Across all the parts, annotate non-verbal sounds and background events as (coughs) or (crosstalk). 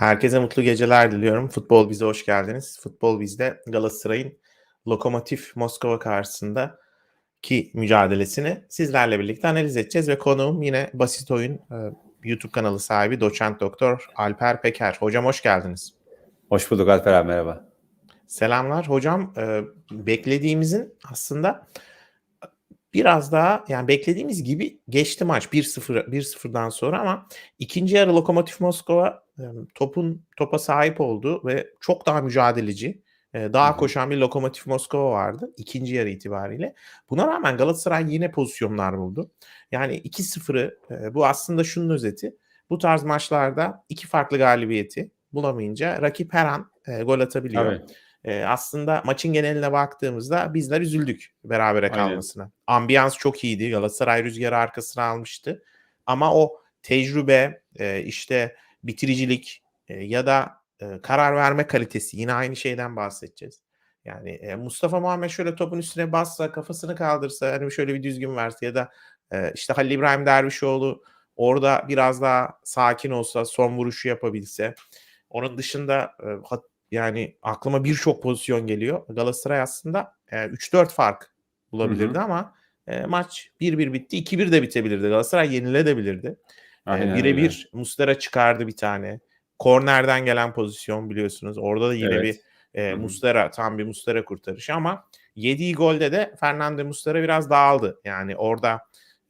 Herkese mutlu geceler diliyorum. Futbol Biz'e hoş geldiniz. Futbol Biz'de Galatasaray'ın Lokomotiv Moskova karşısında ki mücadelesini sizlerle birlikte analiz edeceğiz ve konuğum yine Basit Oyun e, YouTube kanalı sahibi doçent doktor Alper Peker. Hocam hoş geldiniz. Hoş bulduk Alper abi merhaba. Selamlar. Hocam e, beklediğimizin aslında biraz daha yani beklediğimiz gibi geçti maç 1-0 1-0'dan sonra ama ikinci yarı Lokomotiv Moskova topun topa sahip oldu ve çok daha mücadeleci, daha koşan bir Lokomotiv Moskova vardı ikinci yarı itibariyle. Buna rağmen Galatasaray yine pozisyonlar buldu. Yani 2-0'ı e, bu aslında şunun özeti. Bu tarz maçlarda iki farklı galibiyeti bulamayınca rakip her an gol atabiliyor. Tabii. E, aslında maçın geneline baktığımızda bizler üzüldük berabere Aynen. kalmasına. Ambiyans çok iyiydi. Galatasaray rüzgarı arkasına almıştı. Ama o tecrübe, e, işte bitiricilik e, ya da e, karar verme kalitesi yine aynı şeyden bahsedeceğiz. Yani e, Mustafa Muhammed şöyle topun üstüne bassa, kafasını kaldırsa, hani şöyle bir düzgün verse ya da e, işte Halil İbrahim Dervişoğlu orada biraz daha sakin olsa, son vuruşu yapabilse. Onun dışında e, yani aklıma birçok pozisyon geliyor. Galatasaray aslında e, 3-4 fark bulabilirdi ama e, maç 1-1 bitti. 2-1 de bitebilirdi. Galatasaray yenilebilirdi. E, Birebir Mustera çıkardı bir tane. Kornerden gelen pozisyon biliyorsunuz. Orada da yine Evet. bir e, Hı hı. Mustera tam bir Mustera kurtarışı ama yediği golde de Fernando Mustera biraz dağıldı. Yani orada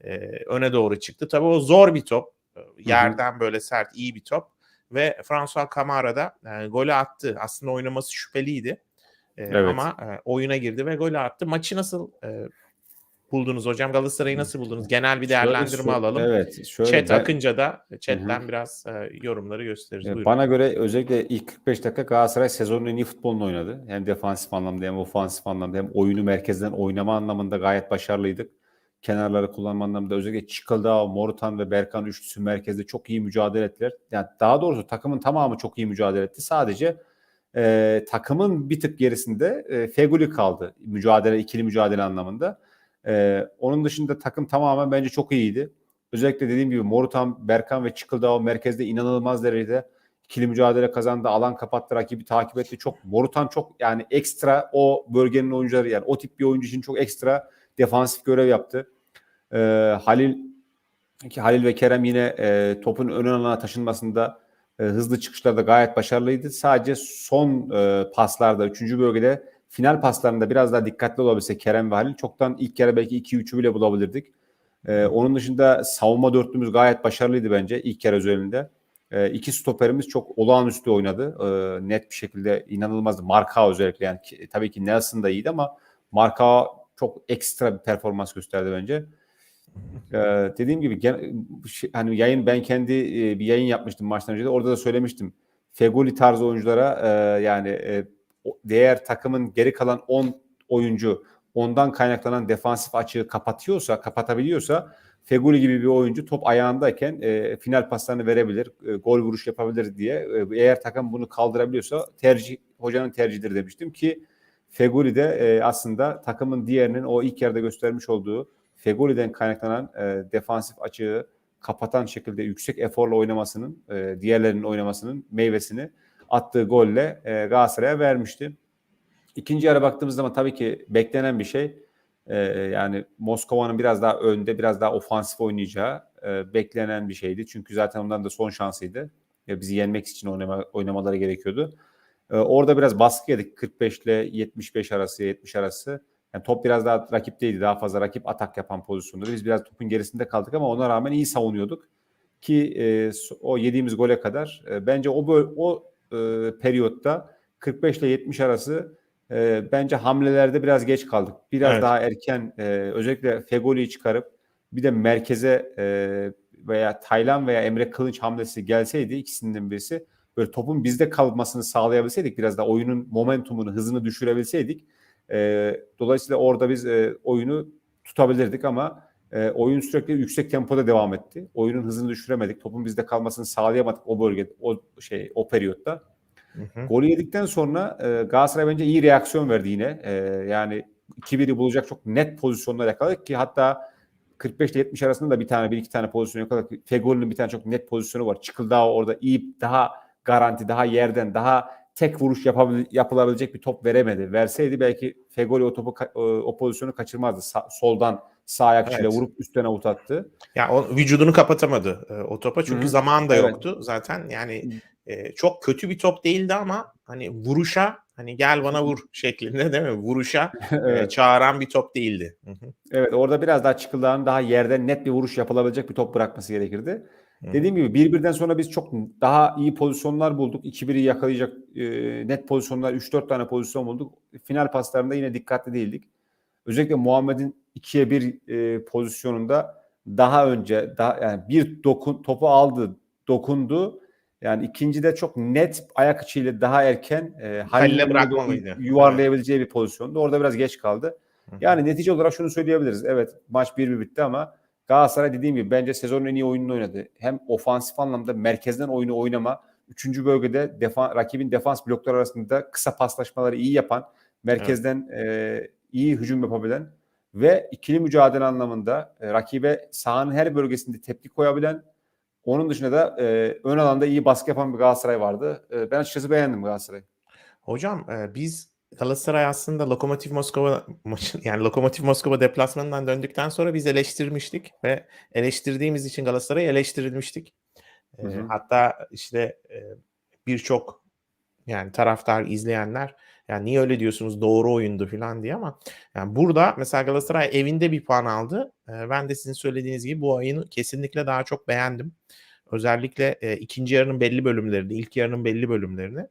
e, öne doğru çıktı. Tabii o zor bir top. Yerden böyle sert iyi bir top ve François Camara da e, golü attı. Aslında oynaması şüpheliydi. E, Evet. Ama e, oyuna girdi ve golü attı. Maçı nasıl e, buldunuz hocam? Galatasaray'ı nasıl buldunuz? Genel bir Şöyle değerlendirme sor- alalım. Evet. Şöyle Chat ben- akınca da chatten biraz e, yorumları gösteririz. Buyurun. bana göre özellikle ilk 45 dakika Galatasaray sezonun en iyi futbolunu oynadı. Hem defansif anlamda hem ofansif anlamda hem oyunu merkezden oynama anlamında gayet başarılıydık. Kenarları kullanma anlamında özellikle Çikaldao, Morutan ve Berkan üçlüsü merkezde çok iyi mücadele ettiler. Yani daha doğrusu takımın tamamı çok iyi mücadele etti. Sadece e, takımın bir tık gerisinde e, Feguli kaldı. Mücadele, ikili mücadele anlamında. E, onun dışında takım tamamen bence çok iyiydi. Özellikle dediğim gibi Morutan, Berkan ve Çıkıldao merkezde inanılmaz derecede ikili mücadele kazandı. Alan kapattı, rakibi takip etti. Çok Morutan çok yani ekstra o bölgenin oyuncuları yani o tip bir oyuncu için çok ekstra defansif görev yaptı. E, Halil ki Halil ve Kerem yine e, topun ön alana taşınmasında e, hızlı çıkışlarda gayet başarılıydı. Sadece son e, paslarda, üçüncü bölgede final paslarında biraz daha dikkatli olabilse Kerem ve Halil çoktan ilk yarı belki 2-3'ü bile bulabilirdik. E, onun dışında savunma dörtlümüz gayet başarılıydı bence ilk yarı özelinde. E, iki stoperimiz çok olağanüstü oynadı. E, net bir şekilde inanılmazdı. Marka özellikle yani ki- tabii ki Nelson da iyiydi ama Marka çok ekstra bir performans gösterdi bence. (laughs) Ee, dediğim gibi gen- şey- hani yayın ben kendi e, bir yayın yapmıştım maçtan önce de orada da söylemiştim. Fegoli tarzı oyunculara e, yani e, değer takımın geri kalan 10 oyuncu ondan kaynaklanan defansif açığı kapatıyorsa, kapatabiliyorsa Fegoli gibi bir oyuncu top ayağındayken e, final paslarını verebilir, e, gol vuruş yapabilir diye. E, eğer takım bunu kaldırabiliyorsa tercih hocanın tercihidir demiştim ki Fegoli de e, aslında takımın diğerinin o ilk yarıda göstermiş olduğu Fegoli'den kaynaklanan e, defansif açığı kapatan şekilde yüksek eforla oynamasının, e, diğerlerinin oynamasının meyvesini attığı golle e, Galatasaray'a vermişti. İkinci yarı baktığımız zaman tabii ki beklenen bir şey. e, yani Moskova'nın biraz daha önde, biraz daha ofansif oynayacağı e, beklenen bir şeydi. Çünkü zaten ondan da son şansıydı. Ya bizi yenmek için oynama, oynamaları gerekiyordu. E, orada biraz baskı yedik. 45 ile 75 arası, 70 arası. Yani top biraz daha rakipteydi. Daha fazla rakip atak yapan pozisyonları. Biz biraz topun gerisinde kaldık ama ona rağmen iyi savunuyorduk. Ki e, o yediğimiz gole kadar e, bence o o e, periyotta 45 ile 70 arası e, bence hamlelerde biraz geç kaldık. Biraz Evet. daha erken e, özellikle Fegoli'yi çıkarıp bir de merkeze e, veya Taylan veya Emre Kılınç hamlesi gelseydi ikisinden birisi böyle topun bizde kalmasını sağlayabilseydik biraz da oyunun momentumunu hızını düşürebilseydik e, dolayısıyla orada biz e, oyunu tutabilirdik ama e, oyun sürekli yüksek tempoda devam etti. Oyunun hızını düşüremedik. Topun bizde kalmasını sağlayamadık o bölgede, o şey, o periyotta. Hı hı. Golü yedikten sonra e, Galatasaray bence iyi reaksiyon verdi yine. E, yani 2-1'i bulacak çok net pozisyonlar yakaladık ki hatta 45 ile 70 arasında da bir tane bir iki tane pozisyon yakaladık. Fegoli'nin bir tane çok net pozisyonu var. Çıkıldao orada iyi daha garanti, daha yerden, daha tek vuruş yapılabilecek bir top veremedi. Verseydi belki Fegoli o topu ka- o- pozisyonu kaçırmazdı. Sa- soldan sağ ayak içiyle Evet. vurup üstten avut attı. Ya o vücudunu kapatamadı e, o topa çünkü Hı hı. zaman da Evet. yoktu zaten. Yani e, çok kötü bir top değildi ama hani vuruşa hani gel bana vur (laughs) şeklinde değil mi? Vuruşa (laughs) e, evet. çağıran bir top değildi. Hı hı. evet orada biraz daha çıkıldağın daha yerden net bir vuruş yapılabilecek bir top bırakması gerekirdi. Dediğim gibi 1-1'den sonra biz çok daha iyi pozisyonlar bulduk. 2-1'i yakalayacak e, net pozisyonlar 3-4 tane pozisyon bulduk. Final paslarında yine dikkatli değildik. Özellikle Muhammed'in 2'ye 1 e, pozisyonunda daha önce daha yani bir dokun topu aldı, dokundu. Yani ikincide çok net ayak içiyle daha erken e, Halil'in önüne bırakma doğru mıydı? yuvarlayabileceği bir pozisyonda. Orada biraz geç kaldı. Yani netice olarak şunu söyleyebiliriz. Evet maç 1-1 bitti ama Galatasaray dediğim gibi bence sezonun en iyi oyununu oynadı. Hem ofansif anlamda merkezden oyunu oynama, üçüncü bölgede defa, rakibin defans blokları arasında kısa paslaşmaları iyi yapan, merkezden e, iyi hücum yapabilen ve ikili mücadele anlamında e, rakibe sahanın her bölgesinde tepki koyabilen, onun dışında da e, ön alanda iyi baskı yapan bir Galatasaray vardı. E, ben açıkçası beğendim Galatasaray'ı. Hocam e, biz Galatasaray aslında Lokomotiv Moskova maçı (laughs) yani Lokomotiv Moskova deplasmanından döndükten sonra biz eleştirmiştik ve eleştirdiğimiz için Galatasaray'ı eleştirilmiştik. Hı hı. hatta işte e, birçok yani taraftar izleyenler yani niye öyle diyorsunuz doğru oyundu falan diye ama yani burada mesela Galatasaray evinde bir puan aldı. E, ben de sizin söylediğiniz gibi bu oyunu kesinlikle daha çok beğendim. Özellikle e, ikinci yarının belli bölümlerini, ilk yarının belli bölümlerini.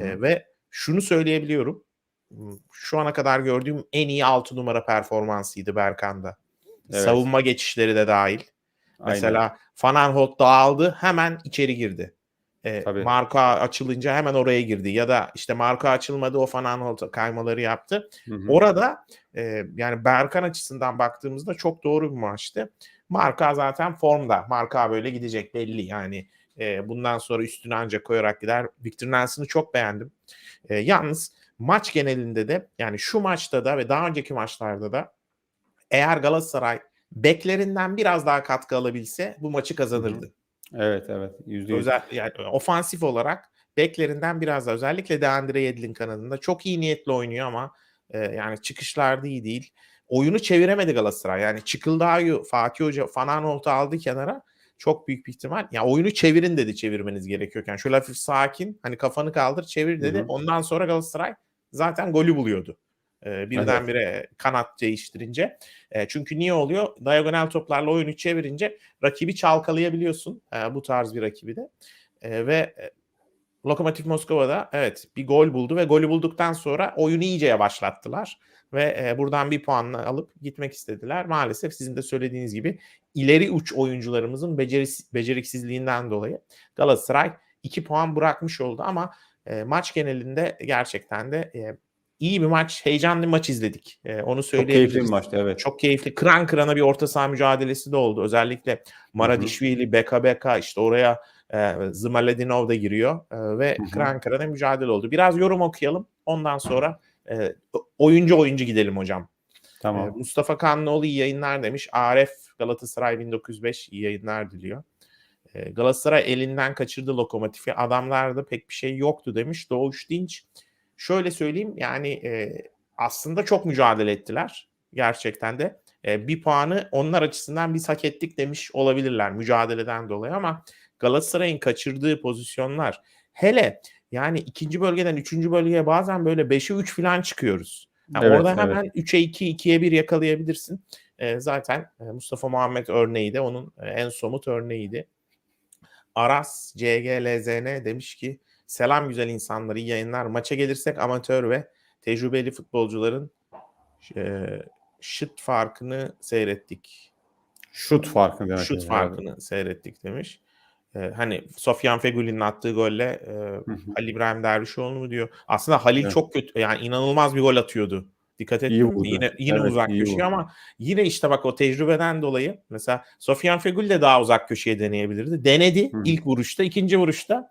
E, ve şunu söyleyebiliyorum. Şu ana kadar gördüğüm en iyi 6 numara performansıydı Berkan'da. Evet. Savunma geçişleri de dahil. Aynen. Mesela Van Aanholt dağıldı hemen içeri girdi. E, Tabii. marka açılınca hemen oraya girdi. Ya da işte marka açılmadı o Van Aanholt kaymaları yaptı. Hı hı. Orada e, yani Berkan açısından baktığımızda çok doğru bir maçtı. Marka zaten formda. Marka böyle gidecek belli yani. E, bundan sonra üstüne ancak koyarak gider. Victor Nelson'ı çok beğendim. E, yalnız maç genelinde de yani şu maçta da ve daha önceki maçlarda da eğer Galatasaray beklerinden biraz daha katkı alabilse bu maçı kazanırdı. Evet evet. Yüzde yüz. Özel yani ofansif olarak beklerinden biraz daha özellikle Deandre Yedlin kanadında çok iyi niyetli oynuyor ama e, yani çıkışlarda iyi değil. Oyunu çeviremedi Galatasaray. Yani Çıkıldağ'ı Fatih Hoca Van Aanholt'u aldı kenara. Çok büyük bir ihtimal. Ya oyunu çevirin dedi çevirmeniz gerekiyorken. Şöyle hafif sakin hani kafanı kaldır çevir dedi. Hı hı. Ondan sonra Galatasaray zaten golü buluyordu. Ee, birdenbire kanat değiştirince. E, çünkü niye oluyor? Diagonal toplarla oyunu çevirince rakibi çalkalayabiliyorsun. e, bu tarz bir rakibi de. E, ve e, Lokomotiv Moskova'da evet bir gol buldu ve golü bulduktan sonra oyunu iyice yavaşlattılar. Ve e, buradan bir puanla alıp gitmek istediler. Maalesef sizin de söylediğiniz gibi ileri uç oyuncularımızın beceris- beceriksizliğinden dolayı Galatasaray 2 puan bırakmış oldu ama e, maç genelinde gerçekten de e, iyi bir maç, heyecanlı bir maç izledik. E, onu Çok söyleyebiliriz. keyifli bir maçtı evet. Çok keyifli. Kıran kırana bir orta saha mücadelesi de oldu. Özellikle Maradişvili, Beka Beka işte oraya e, Zmaledinov da giriyor e, ve Hı hı. kıran kırana mücadele oldu. Biraz yorum okuyalım. Ondan sonra e, oyuncu oyuncu gidelim hocam. Tamam. E, Mustafa Kanlıoğlu iyi yayınlar demiş. Aref Galatasaray 1905 iyi yayınlar diliyor. E, Galatasaray elinden kaçırdı lokomotifi. Adamlarda pek bir şey yoktu demiş. Doğuş Dinç. Şöyle söyleyeyim yani e, aslında çok mücadele ettiler. Gerçekten de. E, bir puanı onlar açısından biz hak ettik demiş olabilirler mücadeleden dolayı ama Galatasaray'ın kaçırdığı pozisyonlar hele yani ikinci bölgeden üçüncü bölgeye bazen böyle 5'e 3 falan çıkıyoruz. Yani Evet, orada evet. hemen 3'e 2, 2'ye 1 yakalayabilirsin. E, zaten e, Mustafa Muhammed örneği de onun e, en somut örneğiydi. Aras CGLZN demiş ki selam güzel insanlar iyi yayınlar. Maça gelirsek amatör ve tecrübeli futbolcuların e, şut farkını seyrettik. Şut farkı demek. Şut yani. farkını seyrettik demiş. Hani Sofyan Feguli'nin attığı golle e. Halil İbrahim Dervişoğlu mu diyor. Aslında Halil Evet. çok kötü yani inanılmaz bir gol atıyordu. Dikkat ettim. İyi vurdu. Yine yine Evet, uzak köşeye ama yine işte bak o tecrübeden dolayı mesela Sofyan Fegül de daha uzak köşeye deneyebilirdi. Denedi Hı. ilk vuruşta, ikinci vuruşta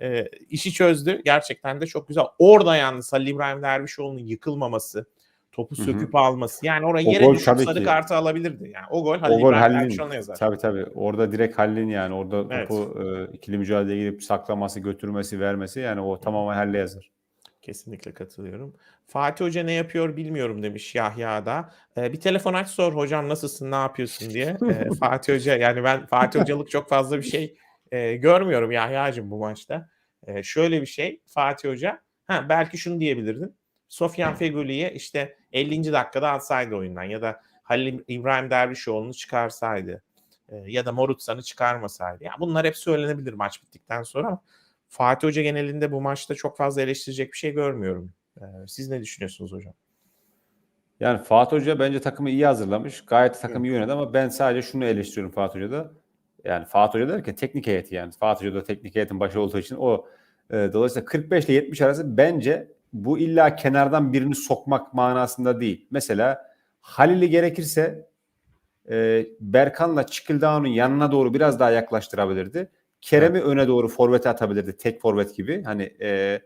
e, işi çözdü. Gerçekten de çok güzel. Orada yalnız Halil İbrahim Dervişoğlu'nun yıkılmaması, topu söküp alması. Yani oraya O yere gol düşüp sarı ki. kartı alabilirdi. Yani o gol Halil O gol İbrahim Erkşan'a yazar. tabii tabii orada direkt Halil'in yani orada Evet. topu e, ikili mücadeleye gidip saklaması, götürmesi, vermesi yani o tamamen Halil'e yazar. Kesinlikle katılıyorum. Fatih Hoca ne yapıyor bilmiyorum demiş Yahya da. Ee, bir telefon aç sor hocam nasılsın ne yapıyorsun diye. Ee, (laughs) Fatih Hoca yani ben Fatih Hocalık çok fazla bir şey e, görmüyorum Yahya'cığım bu maçta. Ee, şöyle bir şey Fatih Hoca ha, belki şunu diyebilirdin. Sofyan Fegüli'ye işte 50. dakikada atsaydı oyundan ya da Halil İbrahim Dervişoğlu'nu çıkarsaydı e, ya da Morutsan'ı çıkarmasaydı. Yani bunlar hep söylenebilir maç bittikten sonra ama Fatih Hoca genelinde bu maçta çok fazla eleştirecek bir şey görmüyorum. Ee, siz ne düşünüyorsunuz hocam? Yani Fatih Hoca bence takımı iyi hazırlamış. Gayet takımı iyi oynadı ama ben sadece şunu eleştiriyorum Fatih Hoca'da. Yani Fatih Hoca derken teknik heyeti yani. Fatih Hoca da teknik heyetin başı olduğu için o e, dolayısıyla 45 ile 70 arası bence bu illa kenardan birini sokmak manasında değil. Mesela Halil'i gerekirse e, Berkan'la Çıkıldağ'ın yanına doğru biraz daha yaklaştırabilirdi. Kerem'i öne doğru forvete atabilirdi. Tek forvet gibi. Hani e,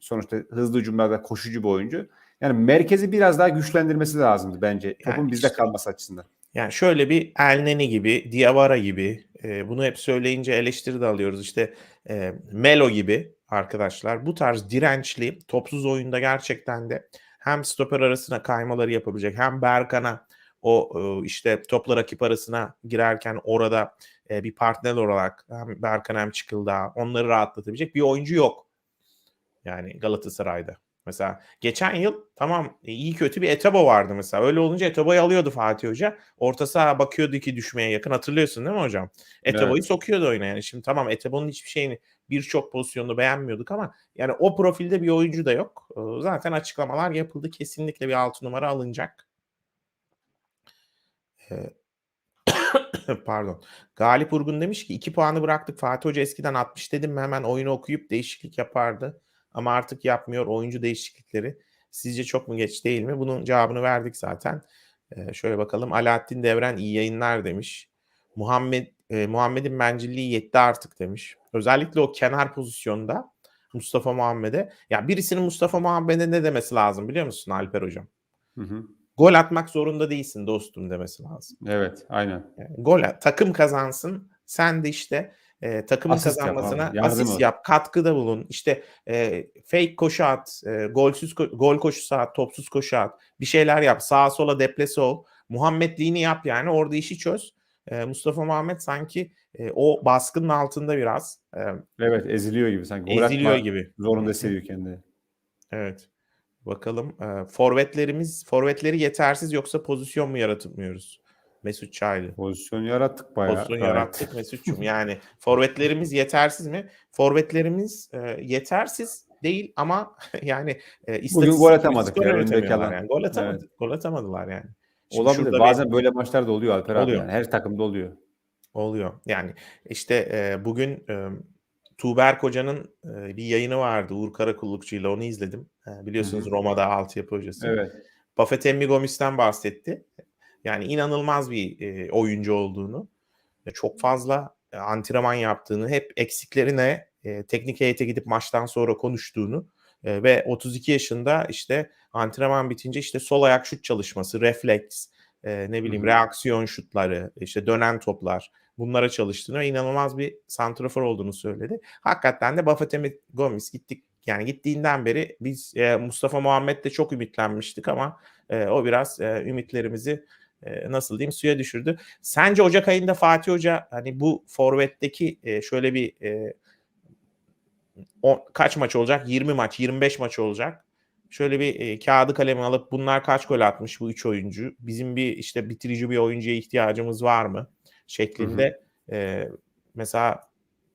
sonuçta hızlı hücumlarda koşucu bir oyuncu. Yani merkezi biraz daha güçlendirmesi lazımdı bence. Topun Yani bizde işte- kalması açısından. Yani şöyle bir Elneni gibi, Diawara gibi e, bunu hep söyleyince eleştiri de alıyoruz. İşte e, Melo gibi arkadaşlar bu tarz dirençli topsuz oyunda gerçekten de hem stoper arasına kaymaları yapabilecek hem Berkan'a o e, işte topla rakip arasına girerken orada e, bir partner olarak hem Berkan hem Çıkıldağ onları rahatlatabilecek bir oyuncu yok. Yani Galatasaray'da. Mesela geçen yıl tamam e, iyi kötü bir Etebo vardı mesela. Öyle olunca Etobo'yu alıyordu Fatih Hoca. Orta saha bakıyordu ki düşmeye yakın. Hatırlıyorsun değil mi hocam? Etebo'yu Evet. sokuyordu oyuna yani. Şimdi tamam Etebo'nun hiçbir şeyini birçok pozisyonda beğenmiyorduk ama yani o profilde bir oyuncu da yok. Zaten açıklamalar yapıldı. Kesinlikle bir 6 numara alınacak. (laughs) Pardon. Galip Urgun demiş ki 2 puanı bıraktık. Fatih Hoca eskiden 60 dedim mi hemen oyunu okuyup değişiklik yapardı. Ama artık yapmıyor oyuncu değişiklikleri. Sizce çok mu geç değil mi? Bunun cevabını verdik zaten. Ee, şöyle bakalım. Alaaddin Devren iyi yayınlar demiş. Muhammed e, Muhammed'in bencilliği yetti artık demiş. Özellikle o kenar pozisyonda Mustafa Muhammed'e. Ya birisinin Mustafa Muhammed'e ne demesi lazım biliyor musun Alper hocam? Hı hı. Gol atmak zorunda değilsin dostum demesi lazım. Evet aynen. Yani gol at, takım kazansın. Sen de işte e, takımın Asist yap kazanmasına abi, yardım asist et. yap, katkıda bulun. İşte e, fake koşu at, e, golsüz ko- gol koşusu at, topsuz koşu at. Bir şeyler yap. Sağa sola deplese ol. Muhammedliğini yap yani. Orada işi çöz. E, Mustafa Muhammed sanki e, o baskının altında biraz e, Evet eziliyor gibi sanki. eziliyor gibi. Zorunda hissediyor kendini. Evet. Bakalım. E, forvetlerimiz, forvetleri yetersiz yoksa pozisyon mu yaratmıyoruz? Mesut Çaylı. Pozisyon yarattık bayağı. pozisyon gayet. yarattık Mesut'cum. (laughs) Yani forvetlerimiz yetersiz mi? Forvetlerimiz e, yetersiz değil ama (laughs) yani e, istatistik gol atamadık ya, önündeki üretemiyorlar alan. Yani. Gol atamadı, Gol atamadılar yani. Şimdi Olabilir. Bazen böyle maçlar da oluyor Alper abi. Oluyor. Yani. Her takımda oluyor. Oluyor. Yani işte e, bugün e, Tuğberk Hoca'nın e, bir yayını vardı Uğur Karakullukçu ile onu izledim. E, biliyorsunuz Hı hı. Roma'da altyapı hocası. Evet. Buffett Emmi Gomis'ten bahsetti. Yani inanılmaz bir e, oyuncu olduğunu, e, çok fazla e, antrenman yaptığını, hep eksiklerine e, teknik heyete gidip maçtan sonra konuştuğunu e, ve 32 yaşında işte antrenman bitince işte sol ayak şut çalışması, refleks, e, ne bileyim Hı hı. reaksiyon şutları, işte dönen toplar bunlara çalıştığını ve inanılmaz bir santrafor olduğunu söyledi. Hakikaten de Buffett Emmi Gomis gittik yani gittiğinden beri biz e, Mustafa Muhammed'de çok ümitlenmiştik ama e, o biraz e, ümitlerimizi e, nasıl diyeyim suya düşürdü. Sence Ocak ayında Fatih Hoca hani bu forvetteki e, şöyle bir e, o, kaç maç olacak? 20 maç, 25 maç olacak. Şöyle bir e, kağıdı kalemi alıp bunlar kaç gol atmış bu üç oyuncu? Bizim bir işte bitirici bir oyuncuya ihtiyacımız var mı? Şeklinde e, mesela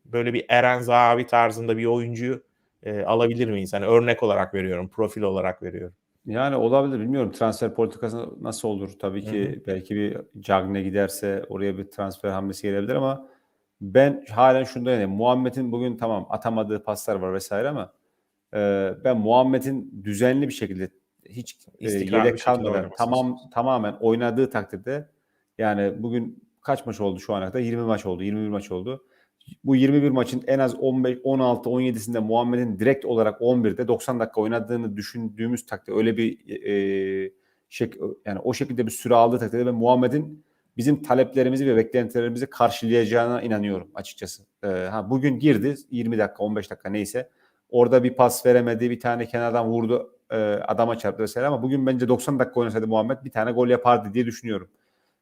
böyle bir Eren Zahavi tarzında bir oyuncuyu e, alabilir miyiz? Hani örnek olarak veriyorum, profil olarak veriyorum. Yani olabilir bilmiyorum transfer politikası nasıl olur. Tabii Hı ki belki bir Cagne giderse oraya bir transfer hamlesi gelebilir ama ben halen şunda yani Muhammed'in bugün tamam atamadığı paslar var vesaire ama e, ben Muhammed'in düzenli bir şekilde hiç e, yedek kalmadan tamam tamamen oynadığı takdirde yani bugün kaç maç oldu şu ana kadar? 20 maç oldu. 21 maç oldu. Bu 21 maçın en az 15, 16, 17'sinde Muhammed'in direkt olarak 11'de 90 dakika oynadığını düşündüğümüz takdirde öyle bir e, şek- yani o şekilde bir süre aldığı takdirde ben Muhammed'in bizim taleplerimizi ve beklentilerimizi karşılayacağına inanıyorum açıkçası. Ee, ha bugün girdi 20 dakika 15 dakika neyse. Orada bir pas veremedi, bir tane kenardan vurdu, e, adama çarptı vesaire ama bugün bence 90 dakika oynasaydı Muhammed bir tane gol yapardı diye düşünüyorum.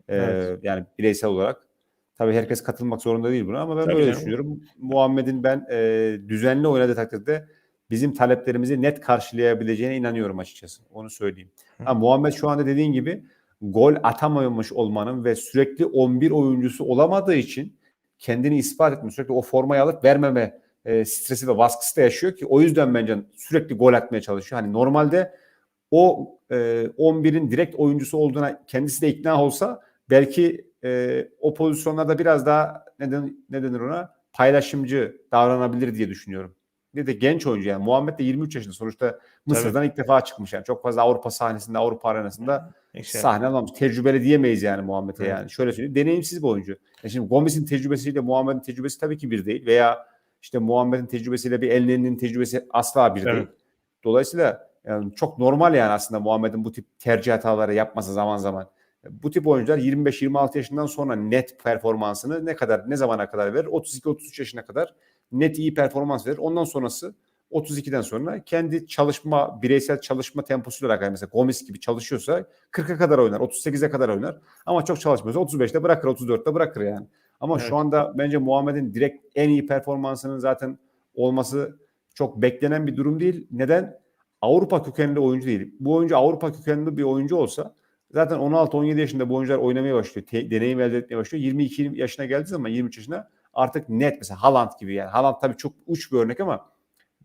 Ee, Evet. Yani bireysel olarak. Tabii herkes katılmak zorunda değil buna ama ben Tabii böyle canım. düşünüyorum. Muhammed'in ben e, düzenli oynadığı takdirde bizim taleplerimizi net karşılayabileceğine inanıyorum açıkçası. Onu söyleyeyim. Hı. Ha, Muhammed şu anda dediğin gibi gol atamamış olmanın ve sürekli 11 oyuncusu olamadığı için kendini ispat etme, sürekli o formayı alıp vermeme e, stresi ve baskısı da yaşıyor ki o yüzden bence sürekli gol atmaya çalışıyor. Hani normalde o e, 11'in direkt oyuncusu olduğuna kendisi de ikna olsa belki e, o pozisyonlarda biraz daha neden ne denir ona paylaşımcı davranabilir diye düşünüyorum. Bir de genç oyuncu yani Muhammed de 23 yaşında sonuçta Mısır'dan ilk defa çıkmış yani çok fazla Avrupa sahnesinde Avrupa arenasında İşte, sahne almamış. Tecrübeli diyemeyiz yani Muhammed'e yani. Şöyle söyleyeyim. Deneyimsiz bir oyuncu. Yani şimdi Gomez'in tecrübesiyle Muhammed'in tecrübesi tabii ki bir değil. Veya işte Muhammed'in tecrübesiyle bir Elneni'nin tecrübesi asla bir Evet. değil. Dolayısıyla yani çok normal yani aslında Muhammed'in bu tip tercih hataları yapması zaman zaman. Bu tip oyuncular 25-26 yaşından sonra net performansını ne kadar ne zamana kadar verir? 32-33 yaşına kadar net iyi performans verir. Ondan sonrası 32'den sonra kendi çalışma, bireysel çalışma temposuyla alakalı. Mesela Gomis gibi çalışıyorsa 40'a kadar oynar, 38'e kadar oynar. Ama çok çalışmıyorsa 35'te bırakır, 34'te bırakır yani. Ama Evet. şu anda bence Muhammed'in direkt en iyi performansının zaten olması çok beklenen bir durum değil. Neden? Avrupa kökenli oyuncu değil. Bu oyuncu Avrupa kökenli bir oyuncu olsa zaten 16-17 yaşında bu oyuncular oynamaya başlıyor. Te- deneyim elde etmeye başlıyor. 22 yaşına geldiği zaman 23 yaşına artık net mesela Haaland gibi yani. Haaland tabii çok uç bir örnek ama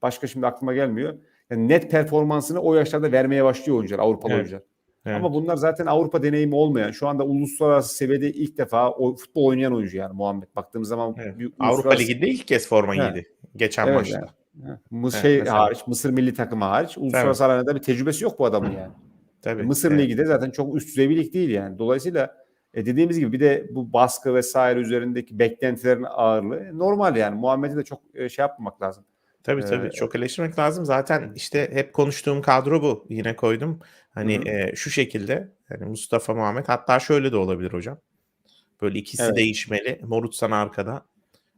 başka şimdi aklıma gelmiyor. Yani net performansını o yaşlarda vermeye başlıyor oyuncular, Avrupalı Evet. oyuncular. evet. Ama bunlar zaten Avrupa deneyimi olmayan, şu anda uluslararası seviyede ilk defa o, futbol oynayan oyuncu yani Muhammed. Baktığımız zaman Evet. bir Avrupa uluslararası- Ligi'nde ilk kez forma Evet. giydi. Geçen Evet, maçta. yani. Mısır Evet, şey mesela. hariç, Mısır milli takımı hariç uluslararası arenada bir tecrübesi yok bu adamın (clears throat) yani. Tabii. Mısır Evet. Ligi de zaten çok üst düzey bir lig değil yani. Dolayısıyla e, dediğimiz gibi bir de bu baskı vesaire üzerindeki beklentilerin ağırlığı normal yani. Muhammed'i de çok e, şey yapmamak lazım. Tabii tabii Ee, çok eleştirmek lazım. Zaten işte hep konuştuğum kadro bu. Yine koydum. Hani hı. e, şu şekilde hani Mustafa Muhammed hatta şöyle de olabilir hocam. Böyle ikisi Evet. değişmeli. Morutsan arkada.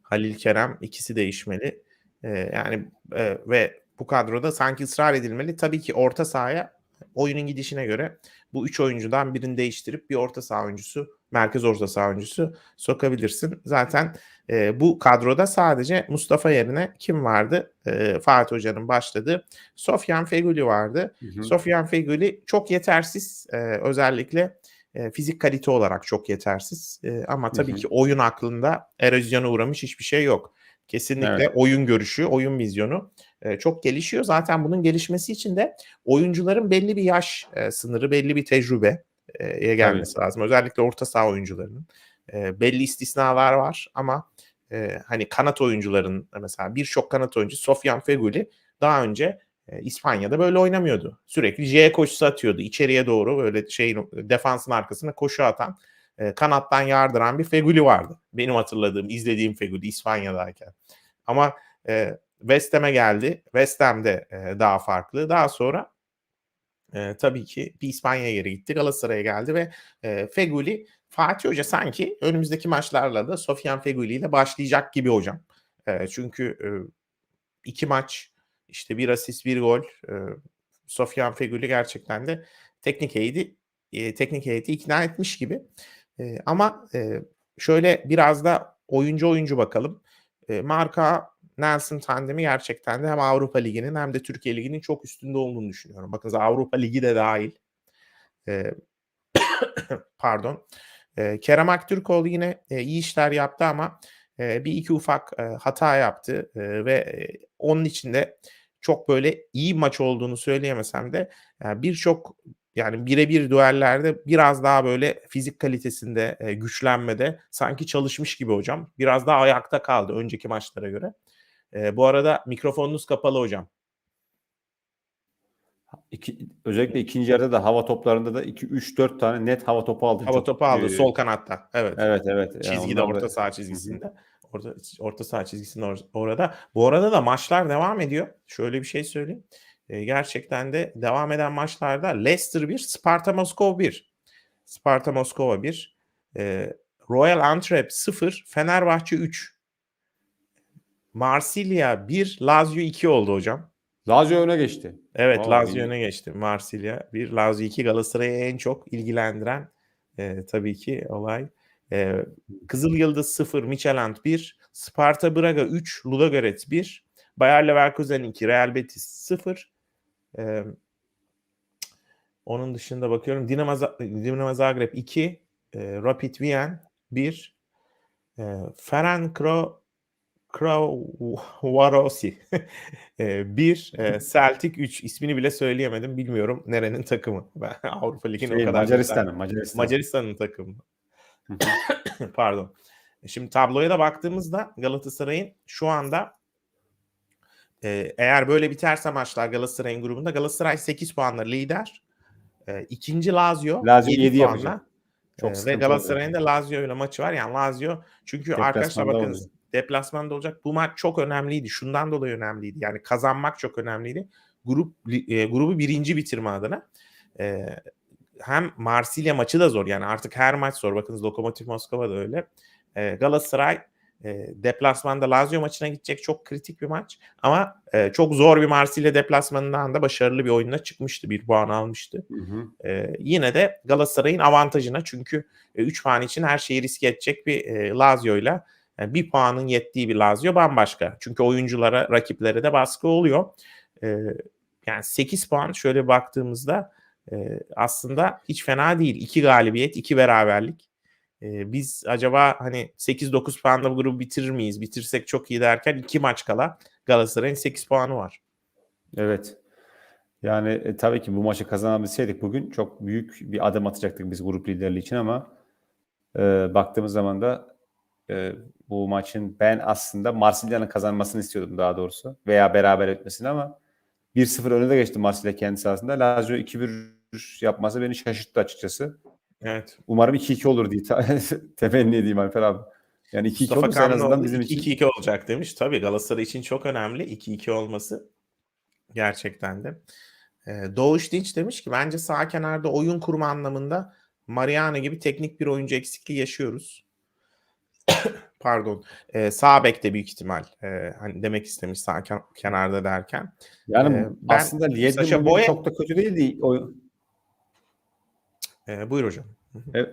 Halil Kerem ikisi değişmeli. E, yani e, ve bu kadroda sanki ısrar edilmeli. Tabii ki orta sahaya oyunun gidişine göre bu üç oyuncudan birini değiştirip bir orta saha oyuncusu, merkez orta saha oyuncusu sokabilirsin. Zaten e, bu kadroda sadece Mustafa yerine kim vardı? E, Fatih Hoca'nın başladığı Sofyan Feguli vardı. Hı hı. Sofyan Feguli çok yetersiz. e, özellikle e, fizik kalite olarak çok yetersiz. E, ama tabii Hı hı. ki oyun aklında erozyona uğramış hiçbir şey yok. Kesinlikle Evet. oyun görüşü, oyun vizyonu e, çok gelişiyor. Zaten bunun gelişmesi için de oyuncuların belli bir yaş e, sınırı, belli bir tecrübeye gelmesi lazım. Özellikle orta saha oyuncularının. E, belli istisnalar var ama e, hani kanat oyuncuların mesela birçok kanat oyuncu Sofyan Feguli daha önce e, İspanya'da böyle oynamıyordu. Sürekli J koşusu atıyordu. içeriye doğru böyle şeyin defansın arkasına koşu atan e, kanattan yardıran bir Feguli vardı. Benim hatırladığım, izlediğim Feguli İspanya'dayken. Ama e, West Ham'e geldi. West Ham'de e, daha farklı. Daha sonra e, tabii ki bir İspanya'ya geri gitti. Galatasaray'a geldi ve e, Feguli Fatih Hoca sanki önümüzdeki maçlarla da Sofyan Feguli ile başlayacak gibi hocam. E, çünkü e, iki maç işte bir asist bir gol e, Sofyan Feguli gerçekten de teknik heyeti e, teknik heyeti ikna etmiş gibi. E, ama e, şöyle biraz da oyuncu oyuncu bakalım. E, Marka Nelson tandemi gerçekten de hem Avrupa Ligi'nin hem de Türkiye Ligi'nin çok üstünde olduğunu düşünüyorum. Bakın Avrupa Ligi de dahil. E, (coughs) pardon. E, Kerem Aktürkoğlu yine e, iyi işler yaptı ama e, bir iki ufak e, hata yaptı e, ve e, onun içinde çok böyle iyi maç olduğunu söyleyemesem de yani birçok yani birebir duellerde biraz daha böyle fizik kalitesinde, e, güçlenmede sanki çalışmış gibi hocam. Biraz daha ayakta kaldı önceki maçlara göre. E, bu arada mikrofonunuz kapalı hocam. İki, özellikle ikinci yarıda da hava toplarında da 2-3-4 tane net hava topu aldı. Hava Çok, topu aldı e, sol kanatta. Evet. Evet evet. Yani Çizgide onlar da- orta saha çizgisinde. Orta, orta saha çizgisinde or- orada. Bu arada da maçlar devam ediyor. Şöyle bir şey söyleyeyim. e, gerçekten de devam eden maçlarda Leicester 1, Sparta Moskova 1. Sparta Moskova 1. E, Royal Antwerp 0, Fenerbahçe 3. Marsilya 1, Lazio 2 oldu hocam. Lazio öne geçti. Evet Aa, Lazio iyi. öne geçti. Marsilya 1, Lazio 2 Galatasaray'ı en çok ilgilendiren e, tabii ki olay. E, Kızıl Yıldız 0, Midtjylland 1, Sparta Braga 3, Ludogorets 1, Bayer Leverkusen 2, Real Betis 0. E, onun dışında bakıyorum Dinamo, Dinamo Zagreb 2, e, Rapid Wien 1, e, Ferencro Kravarosi 1, (laughs) e, Celtic 3. İsmini bile söyleyemedim. Bilmiyorum nerenin takımı. Ben (laughs) Avrupa Ligi'ni Şey, o kadar Macaristan'ın. Macaristan. Macaristan'ın takımı. (coughs) Pardon. Şimdi tabloya da baktığımızda Galatasaray'ın şu anda e, eğer böyle biterse maçlar Galatasaray'ın grubunda Galatasaray 8 puanla lider. E, ikinci Lazio, Lazio 7 yedi puanla. yapacak. Çok E, ve Galatasaray'ın da Lazio ile maçı var. Yani Lazio çünkü arkadaşlar Deplasmanda bakın olacak. Deplasmanda olacak. Bu maç çok önemliydi. Şundan dolayı önemliydi. Yani kazanmak çok önemliydi. Grup e, grubu birinci bitirme adına. E, hem Marsilya maçı da zor. Yani artık her maç zor. Bakınız Lokomotiv Moskova da öyle. E, Galatasaray e, deplasmanda Lazio maçına gidecek çok kritik bir maç. Ama e, çok zor bir Marsilya deplasmanından da başarılı bir oyunla çıkmıştı. Bir puan almıştı. Hı hı. E, yine de Galatasaray'ın avantajına çünkü 3 puan için her şeyi riske edecek bir e, Lazio'yla yani bir puanın yettiği bir Lazio bambaşka. Çünkü oyunculara, rakiplere de baskı oluyor. E, yani 8 puan şöyle baktığımızda e, aslında hiç fena değil. 2 galibiyet, 2 beraberlik. E, biz acaba hani 8-9 puanla bu grubu bitirir miyiz? Bitirsek çok iyi derken 2 maç kala Galatasaray'ın 8 puanı var. Evet. Yani e, tabii ki bu maçı kazanabilseydik bugün çok büyük bir adım atacaktık biz grup liderliği için ama e, baktığımız zaman da e, bu maçın ben aslında Marsilya'nın kazanmasını istiyordum daha doğrusu veya beraber etmesini ama 1-0 öne de geçti Marsilya kendi sahasında. Lazio 2-1 yapması beni şaşırttı açıkçası. Evet. Umarım 2-2 olur diye (laughs) temenni edeyim Alper abi. Yani 2-2 Mustafa olursa en azından bizim için 2-2 olacak demiş. Tabii Galatasaray için çok önemli 2-2 olması. Gerçekten de. Ee, Doğuş Dinç demiş ki bence sağ kenarda oyun kurma anlamında Mariano gibi teknik bir oyuncu eksikliği yaşıyoruz. Pardon. Ee, sağ bekte büyük ihtimal. Ee, hani demek istemiş sağ ken- kenarda derken. yani Ee, ben aslında Lied'in Boey- çok da kötü değildi. O, Ee, buyur hocam. Evet.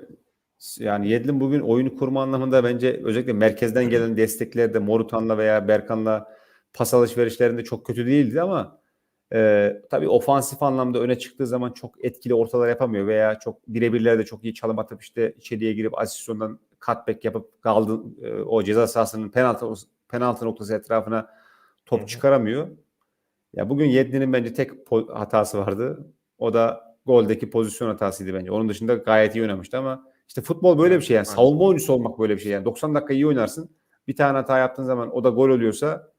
Yani Yedlin bugün oyunu kurma anlamında bence özellikle merkezden gelen desteklerde Morutan'la veya Berkan'la pas alışverişlerinde çok kötü değildi ama e, tabii ofansif anlamda öne çıktığı zaman çok etkili ortalar yapamıyor veya çok birebirlerde çok iyi çalım atıp işte içeriye girip asisyondan cutback yapıp kaldı e, o ceza sahasının penaltı penaltı noktası etrafına top çıkaramıyor. Ya bugün Yedlin'in bence tek hatası vardı. O da goldeki pozisyon hatasıydı bence. Onun dışında gayet iyi oynamıştı ama işte futbol böyle bir şey yani. Savunma oyuncusu olmak böyle bir şey yani. 90 dakika iyi oynarsın. Bir tane hata yaptığın zaman o da gol oluyorsa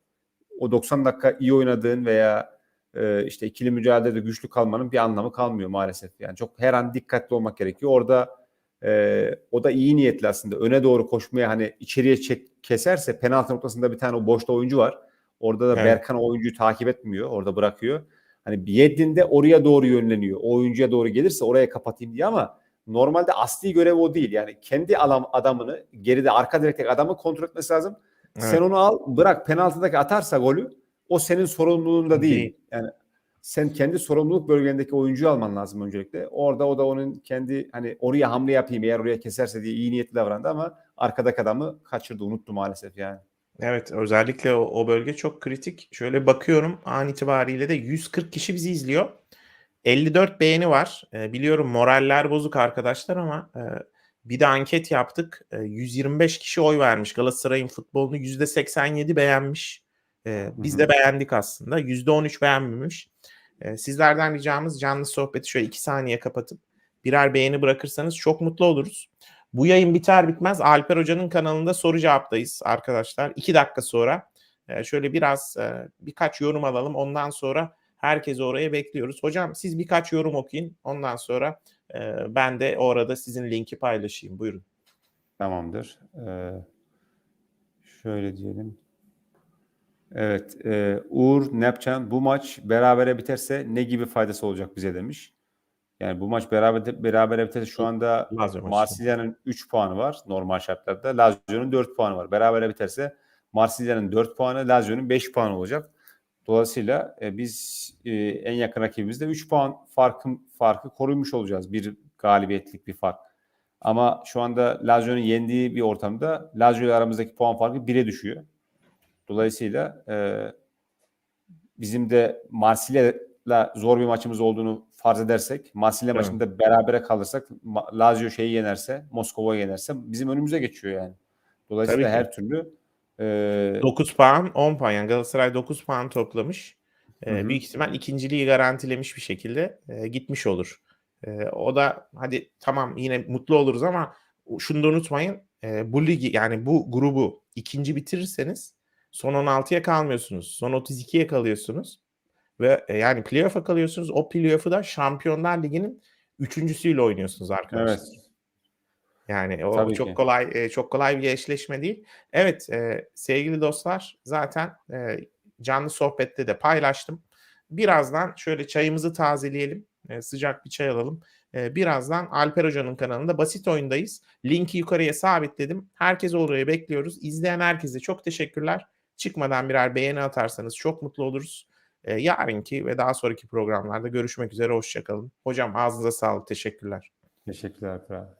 o 90 dakika iyi oynadığın veya e, işte ikili mücadelede güçlü kalmanın bir anlamı kalmıyor maalesef. Yani çok her an dikkatli olmak gerekiyor. Orada e, o da iyi niyetli aslında. Öne doğru koşmaya hani içeriye çek, keserse penaltı noktasında bir tane o boşta oyuncu var. Orada da Evet. Berkan o oyuncuyu takip etmiyor. Orada bırakıyor. Hani Biedin oraya doğru yönleniyor. O oyuncuya doğru gelirse oraya kapatayım diye ama normalde asli görev o değil. Yani kendi adamını geride arka direkteki adamı kontrol etmesi lazım. Sen Evet. onu al bırak penaltıdaki atarsa golü o senin sorumluluğunda değil. Değil. Yani sen kendi sorumluluk bölgendeki oyuncuyu alman lazım öncelikle. Orada o da onun kendi hani oraya hamle yapayım eğer oraya keserse diye iyi niyetli davrandı ama arkadaki adamı kaçırdı unuttu maalesef yani. Evet özellikle o, o bölge çok kritik. Şöyle bakıyorum an itibariyle de 140 kişi bizi izliyor. 54 beğeni var. E, biliyorum moraller bozuk arkadaşlar ama e, bir de anket yaptık. E, 125 kişi oy vermiş. Galatasaray'ın futbolunu %87 beğenmiş. E, biz de beğendik aslında. %13 beğenmemiş. E, sizlerden ricamız canlı sohbeti şöyle 2 saniye kapatıp birer beğeni bırakırsanız çok mutlu oluruz. Bu yayın biter bitmez Alper Hoca'nın kanalında soru cevaptayız arkadaşlar. 2 dakika sonra e, şöyle biraz e, birkaç yorum alalım. Ondan sonra herkesi oraya bekliyoruz. Hocam siz birkaç yorum okuyun. Ondan sonra e, ben de orada sizin linki paylaşayım. Buyurun. Tamamdır. Ee, şöyle diyelim. Evet. e, Uğur Nepçen bu maç berabere biterse ne gibi faydası olacak bize demiş. Yani bu maç beraber berabere biterse şu anda. Marsilya'nın 3 puanı var normal şartlarda. Lazio'nun 4 puanı var. Berabere biterse Marsilya'nın 4 puanı, Lazio'nun 5 puanı olacak. Dolayısıyla e, biz e, en yakın rakibimizde 3 puan farkı, farkı koruymuş olacağız. Bir galibiyetlik bir fark. Ama şu anda Lazio'nun yendiği bir ortamda Lazio ile aramızdaki puan farkı 1'e düşüyor. Dolayısıyla e, bizim de Marsilya'yla zor bir maçımız olduğunu farz edersek, Marsilya Evet. maçında berabere kalırsak, Lazio şeyi yenerse, Moskova'yı yenerse bizim önümüze geçiyor yani. Dolayısıyla Tabii ki. her türlü e, 9 puan 10 puan yani Galatasaray 9 puan toplamış. Ee, Hı hı. büyük ihtimal ikinciliği garantilemiş bir şekilde e, gitmiş olur. E, o da hadi tamam yine mutlu oluruz ama şunu da unutmayın e, bu ligi yani bu grubu ikinci bitirirseniz son 16'ya kalmıyorsunuz. Son 32'ye kalıyorsunuz. Ve e, yani playoff'a kalıyorsunuz. O playoff'u da Şampiyonlar Ligi'nin üçüncüsüyle oynuyorsunuz arkadaşlar. evet. Yani o Tabii çok ki. kolay e, çok kolay bir eşleşme değil. Evet e, sevgili dostlar zaten e, canlı sohbette de paylaştım. Birazdan şöyle çayımızı tazeleyelim. e, sıcak bir çay alalım. E, birazdan Alper Hoca'nın kanalında basit oyundayız. Linki yukarıya sabitledim. Herkes oraya bekliyoruz. İzleyen herkese çok teşekkürler. Çıkmadan birer beğeni atarsanız çok mutlu oluruz. E, yarınki ve daha sonraki programlarda görüşmek üzere. Hoşçakalın. Hocam ağzınıza sağlık. Teşekkürler. Teşekkürler. Abi.